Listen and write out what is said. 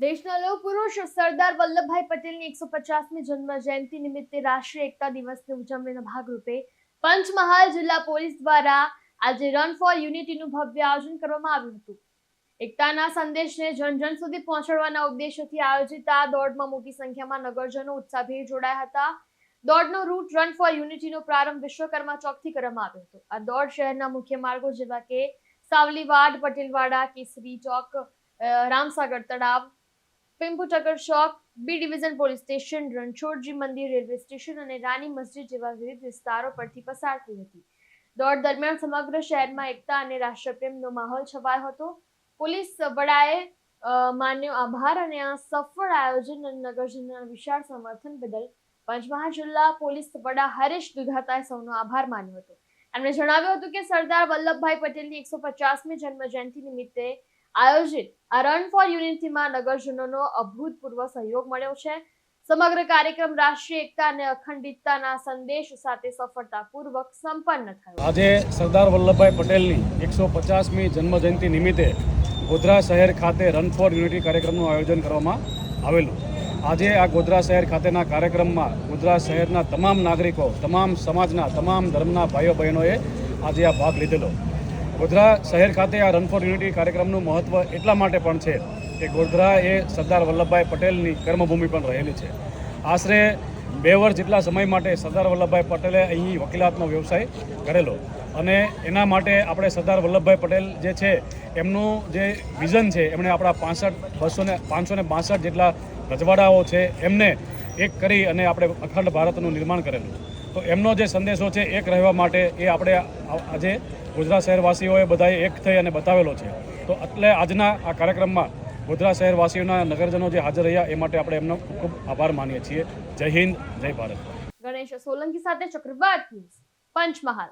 દેશના લોકપુરુષ સરદાર વલ્લભભાઈ પટેલની એકસો પચાસમી જન્મ જયંતિ નિમિત્તે રાષ્ટ્રીય એકતા દિવસની ઉજવણીના ભાગરૂપે પંચમહાલ જિલ્લા પોલીસ દ્વારા આજે રન ફોર યુનિટીનું ભવ્ય આયોજન કરવામાં આવ્યું હતું. એકતાના સંદેશને જન જન સુધી પહોંચાડવાના ઉદ્દેશ્યથી આયોજિત આ દોડમાં મોટી સંખ્યામાં નગરજનો ઉત્સાહભેર જોડાયા હતા. દોડનો રૂટ રન ફોર યુનિટીનો પ્રારંભ વિશ્વકર્મા ચોકથી કરવામાં આવ્યો હતો. આ દોડ શહેરના મુખ્ય માર્ગો જેવા કે સાવલીવાડ, પટેલવાડા, કેસરી ચોક રામસાગર તળાવ Pimputkar Chowk, B division police station, Ranchhodji મંદિર, રેલવે સ્ટેશન અને રાની મસ્જિદ જેવા વિવિધ વિસ્તારો પરથી પસાર થઈ હતી. દોડ દરમિયાન સમગ્ર શહેરમાં એકતા અને રાષ્ટ્રપ્રેમનો માહોલ છવાયો હતો. પોલીસ વડાએ માન્યો આભાર અને આ સફળ આયોજન અને નગરજનોના વિશાળ સમર્થન બદલ પંચમહાલ જિલ્લા પોલીસ વડા હરેશ દુધાતાએ સૌનો આભાર માન્યો હતો. એમણે જણાવ્યું હતું કે સરદાર વલ્લભભાઈ પટેલની એકસો પચાસમી જન્મ જયંતિ નિમિત્તે આયોજિત આ રન ફોર યુનિટીમાં નગરજનોનો અભૂતપૂર્વ સહયોગ મળ્યો છે. સમગ્ર કાર્યક્રમ રાષ્ટ્રીય એકતા અને અખંડિતતાના સંદેશ સાથે સફળતાપૂર્વક સંપન્ન થયો. આજે સરદાર વલ્લભભાઈ પટેલની એકસો પચાસમી જન્મજયંતિ નિમિત્તે ગોધરા શહેર ખાતે રન ફોર યુનિટી કાર્યક્રમનું આયોજન કરવામાં આવેલું. આજે આ ગોધરા શહેર ખાતેના કાર્યક્રમમાં ગોધરા શહેરના તમામ નાગરિકો, તમામ સમાજના, તમામ ધર્મના ભાઈઓ બહેનોએ આજે આ ભાગ લીધેલો. ગોધરા શહેર ખાતે આ રન ફોર યુનિટી કાર્યક્રમનું મહત્ત્વ એટલા માટે પણ છે કે ગોધરા એ સરદાર વલ્લભભાઈ પટેલની કર્મભૂમિ પણ રહેલી છે. આશરે બે વર્ષ જેટલા સમય માટે સરદાર વલ્લભભાઈ પટેલે અહીં વકીલાતનો વ્યવસાય કરેલો. અને એના માટે આપણે સરદાર વલ્લભભાઈ પટેલ જે છે, એમનું જે વિઝન છે, એમણે આપણા પાસઠ, બસો ને, પાંચસો ને બાસઠ જેટલા રજવાડાઓ છે, એમને એક કરી અને આપણે અખંડ ભારતનું નિર્માણ કરેલું. તો એમનો જે સંદેશો છે, એક રહેવા માટે એ આપણે આજે ગુજરાત શહેરવાસીઓએ બધાએ એક થઈ અને બતાવેલો છે. તો એટલે આજના આ કાર્યક્રમમાં ગુજરાત શહેરવાસીઓના નગરજનો જે હાજર રહ્યા, એ માટે આપણે એમનો ખૂબ ખૂબ આભાર માનીએ છીએ. જય હિન્દ, જય ભારત. ગણેશ સોલંકી સાથે ચક્રવાત પંચમહાલ.